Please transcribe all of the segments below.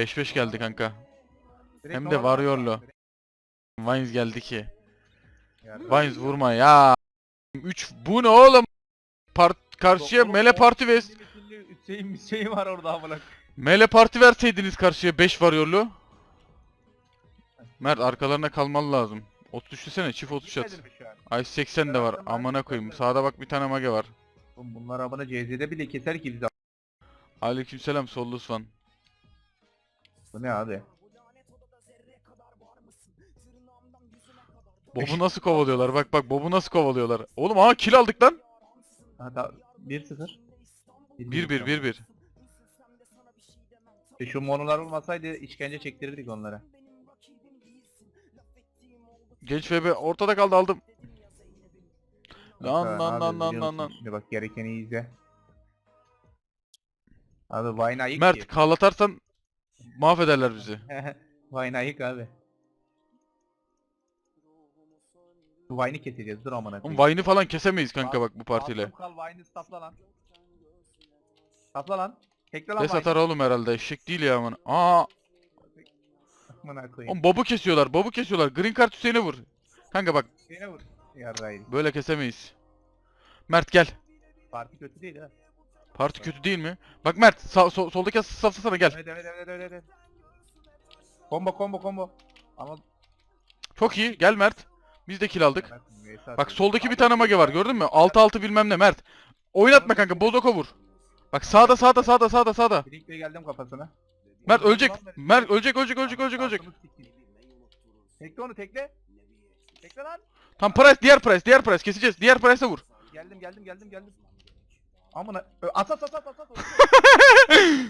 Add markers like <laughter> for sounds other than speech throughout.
5-5 geldi kanka. Direkt Hem de Nova'dan Warrior'lu. Vines geldi ki. Yardım. Vines vurma ya. 3 bu ne oğlum? Part karşıya Mele on Parti ve milimetreli Hüseyin bir şey var orada amına. Mele Parti verseydiniz karşıya 5 Warrior'lu. Mert arkalarına kalmalı lazım. 30 düşsene çift 30 at. Gitmedin mi şu an? Ay 80 de var. Ben, Amına koyayım. Sağda bak bir tane mage var. Oğlum bunlar abone CZ'de bile keser ki bizi. Aleykümselam Sollus fan. Bu ne abi? Bob'u nasıl kovalıyorlar? Bak bak Bob'u nasıl kovalıyorlar? Oğlum aa kill aldık lan. Hatta 1-0. 1-1 1-1. E Şu monolar olmasaydı işkence çektirirdik onlara. Genç VB ortada kaldı aldım. Lan lan lan lan lan musun? lan. Şimdi bak gerekeni izle. Abi Vine ayık Mert ki. kallatarsan mahvederler bizi. <laughs> Vine ayık abi. Bu Vine'i keseceğiz dur amına Oğlum Vine'i falan kesemeyiz kanka bak bu partiyle. Attım kal Vine'i stopla lan. Stopla lan. Tekle lan Des atar oğlum herhalde. Eşek değil ya aman. Aa, Amına koyayım. oğlum Bob'u kesiyorlar. Bob'u kesiyorlar. Green card Hüseyin'e vur. Kanka bak Yine vur. Yarraydı. böyle kesemeyiz. Mert gel. Parti kötü değil ha. Parti kötü değil mi? Bak Mert sağ, sol, soldaki safsasana gel. Evet evet evet evet evet. Combo combo combo. Ama Çok iyi. Gel Mert. Biz de kill aldık. Mert, Bak atıyor. soldaki bir tane mage var gördün mü? 6-6 bilmem ne Mert. Oynatma kanka Bozoko vur. Bak sağda sağda sağda sağda sağda. Blink'le geldim kafasına. Mert ölecek. Mert ölecek ölecek ölecek ölecek ölecek. Sikeyim. Tekle onu tekle. Tekle lan. Tam price diğer price diğer price keseceğiz. Diğer price'e vur. Geldim geldim geldim geldim. Amına. Asas asas asas.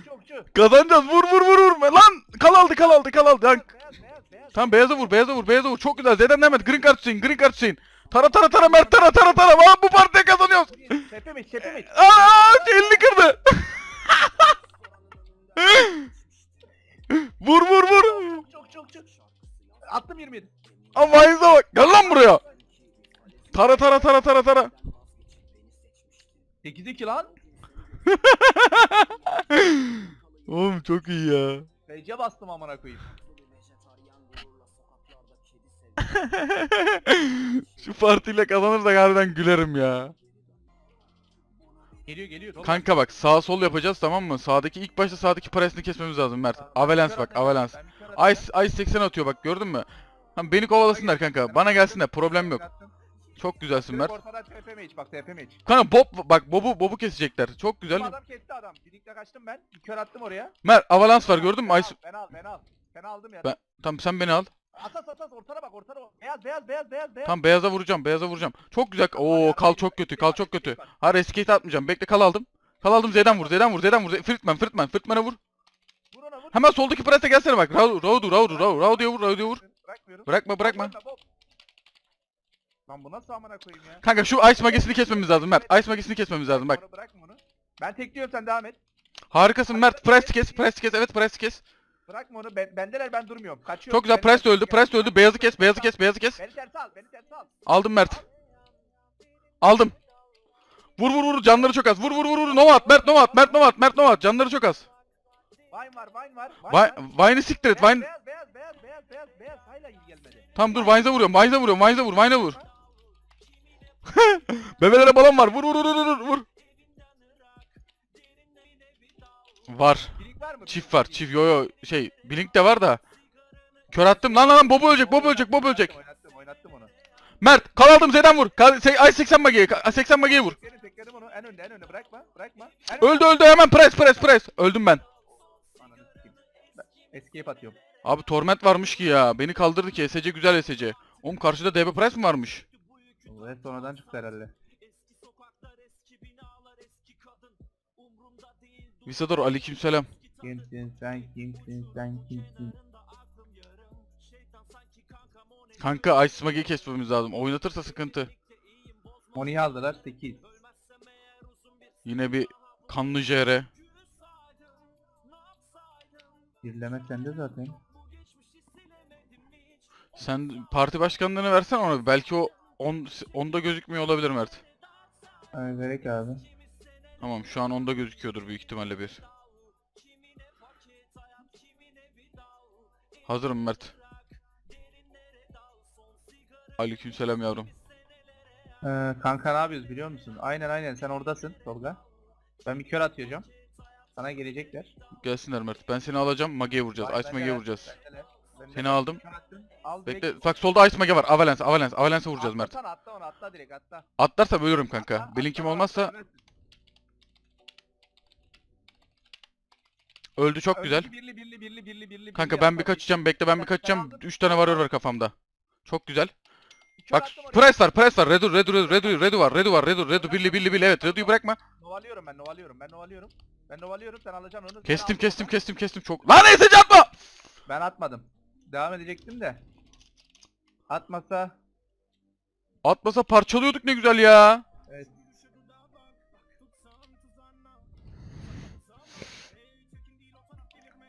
Çok çok. Kazanacağız vur vur vur vur. Lan kal aldı kal aldı kal aldı. Lan. Beyaz beyaz beyaz. Tamam beyaza vur beyaza vur beyaza vur. Çok güzel. Zeden Mehmet green card Hüseyin green card Hüseyin. Tara tara tara Mert tara tara tara. Lan bu partiye kazanıyoruz. Tepemiş tepemiş. Aa elini kırdı. <laughs> vur vur vur. Çok çok çok. Attım 27. Ama bak. Gel lan buraya. Tara tara tara tara tara. 8 2 lan. <laughs> Oğlum çok iyi ya. Bece bastım amına koyayım. <laughs> Şu partiyle kazanırsak harbiden gülerim ya. Geliyor geliyor. Dolan. Kanka bak sağ sol yapacağız tamam mı? Sağdaki ilk başta sağdaki presini kesmemiz lazım Mert. Avalans bir bak kere Ice. Ice 80 atıyor bak gördün mü? Beni kovalasınlar kanka. Bana gelsinler problem yok. Çok güzelsin Mert. ortadan TP mage bak TP mage. Kanka Bob bak Bob'u Bob'u kesecekler. Çok güzel. adam kesti adam. Birlikte kaçtım ben. Kör attım oraya. Mert Avalans var gördün mü? Ben Ice al, Ben al ben al. Ben aldım ya. Ben- Tamam sen beni al. Asas asas ortana bak ortana bak. Beyaz beyaz beyaz beyaz beyaz. Tamam beyaza vuracağım. Beyaza vuracağım. Çok güzel. Oo kal çok kötü. Kal çok kötü. Hayır escape atmayacağım. Bekle kal aldım. Kal aldım Z'den vur. Z'den vur. Z'den vur. Fritman Fritman. Fritman'a vur. Vur ona vur. Hemen soldaki prese gelsene bak. Raudu Raudu Raudu Raudu Raudu'ya vur. Raudu'ya vur. Bırakma bırakma. Lan bu nasıl amına koyayım ya? Kanka şu ice magesini kesmemiz lazım Mert. Ice magesini kesmemiz lazım bak. Bırakma onu. Ben tekliyorum sen devam et. Harikasın Mert. Price kes. Price kes. Evet Price kes. Bırakma onu. Ben, bendeler ben durmuyorum. Kaçıyorum. Çok güzel. Price de öldü. Price de öldü. Beyazı kes. Beyazı kes. Beyazı kes. Beni ters al. Beni ters al. Aldım Mert. Aldım. Vur vur vur. Canları çok az. Vur vur vur vur. Nova at. Mert Nova at. Mert Nova at. Mert Nova at. Canları çok az. Vine var, Vine var. Vine var. Vine'i siktir et. Vine... beyaz, beyaz, beyaz, beyaz, beyaz, beyaz. Hala iyi gelmedi. Tamam dur Vine'a vuruyorum. Vine'a vuruyorum. Vine'a vur. Vine'a vur. <laughs> Bebelere balon var. Vur vur vur vur vur. Var. Birik var mı? Çift var. Çift yo yo şey Blink de var da. Kör attım. Lan lan lan Bob ölecek. Bob ölecek. Bob ölecek. Oynattım, oynattım onu. Mert kal aldım Z'den vur. Kal, se- ay 80 magiye. ka- 80 magiye vur. Tekledim, tekledim onu. En önde, en önde. Bırakma, bırakma. En önde. Öldü öldü hemen press press press. Öldüm. Ben Escape atıyorum. Abi Torment varmış ki ya. Beni kaldırdı ki. SC güzel SC. Oğlum karşıda DB Price mi varmış? Bu hep sonradan çıktı herhalde. Visador aleykümselam. Kimsin sen, kimsin sen, kimsin? Kanka Ice Magi'yi kesmemiz lazım. Oynatırsa sıkıntı. Moni'yi aldılar 8. Yine bir kanlı JR. Birleme sende zaten. Sen parti başkanlığını versen ona. Belki o on, onda gözükmüyor olabilir Mert. Ay gerek abi. Tamam şu an onda gözüküyordur büyük ihtimalle bir. Hazırım Mert. Aleykümselam yavrum. Ee, kanka ne yapıyoruz biliyor musun? Aynen aynen sen oradasın Tolga. Ben bir kör atacağım. Sana gelecekler. Gelsinler Mert. Ben seni alacağım. Mage'ye vuracağız. Ice Mage'ye vuracağız. bendeler. Seni aldım. Al direkt. Bekle. Bak solda Ice Mage var. Avalanche, Avalanche. Avalanche'e vuracağız Mert. Atlasana, atla onu atla direkt atla. Atlarsam ölürüm kanka. Atla, Blinkim atla, olmazsa atla. öldü çok güzel. Öndeki Birli birli birli birli birli. Kanka birli ben bir kaçacağım. Bekle ben bir kaçacağım. sen aldın. 3 tane varıyor var kafamda. Çok güzel. Bak. Price var, Price var. Redu, Redu, Redu, Redu, Redu var, Redu var, Redu, Redu, Billy, Billy, Billy. Evet, Redu'yu bırakma. Novalıyorum ben novalıyorum ben novalıyorum. Ben novalıyorum sen alacaksın onu. sen Kestim, aldın kestim, onu. kestim, kestim. Çok. Lan neyse yapma! Ben atmadım. Devam edecektim de. Atmasa. Atmasa parçalıyorduk ne güzel ya. Evet.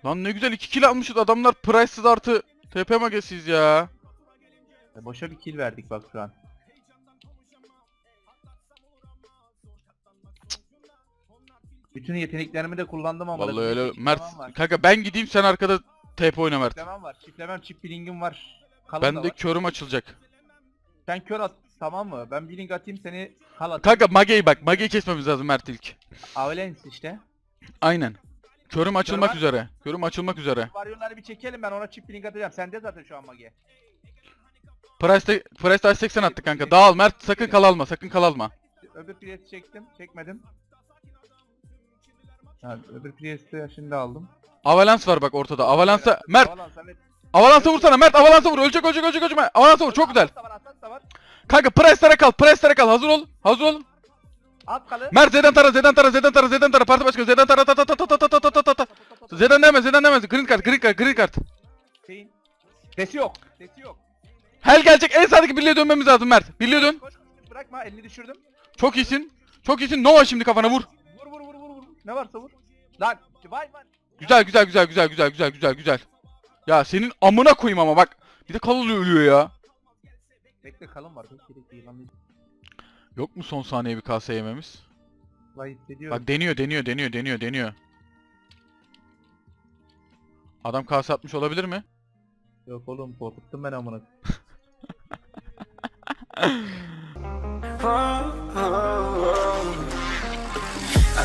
Lan ne güzel 2 kill almışız adamlar Price'sız artı TP magesiyiz ya. E, Boşa bir kill verdik bak şu an. Bütün yeteneklerimi de kullandım ama. Vallahi öyle. Mert kanka ben gideyim sen arkada TP oyna Mert. Çiftlemem var. Çiftlemem çift blingim var. Kalın Ben de var. körüm açılacak. Sen kör at tamam mı? Ben blink atayım seni kal at. Kanka Mage'yi bak. Mage'yi kesmemiz lazım Mert ilk. Avalanche işte. Aynen. Körüm açılmak var. üzere. Körüm açılmak üzere. Varyorları bir çekelim ben ona çift blink atacağım. Sende zaten şu an mage. Price'de Price'de 80 attı kanka. Dağıl Mert sakın kal alma. Sakın kal alma. Öbür priyesi çektim. Çekmedim. Ha, öbür priyesi de şimdi aldım. Avalanche var bak ortada. Avalanche'a Mert Avalanche, evet. Avalanche'a vursana Mert Avalanche'a vur. Ölecek ölecek ölecek ölecek. Avalanche'a vur. Çok güzel. Da var. Kanka Price'lere kal. Price'lere kal. Hazır ol. Hazır ol. At kalı. Mert Zeden tara Zeden tara Zeden tara Zeden tara parti başkanı Zeden tara ta ta ta ta ta ta ta ta ta ta Zeden demez Zeden demez green card green card green card Şeyin. Sesi yok. Sesi yok. Hel gelecek en sağdaki birliğe dönmemiz lazım Mert birliğe dön koş, bırakma elini düşürdüm. Çok iyisin Çok iyisin Nova şimdi kafana vur Ne varsa vur. Lan vay vay. Güzel güzel güzel güzel güzel güzel güzel güzel Ya senin amına koyayım ama bak Bir de kalıyor ölüyor ya Bekle kalın var. Yok mu son saniye bir kase yememiz hissediyorum. Bak deniyor deniyor deniyor deniyor deniyor Adam kase atmış olabilir mi? Yok oğlum korkuttum ben amına. <laughs> <laughs>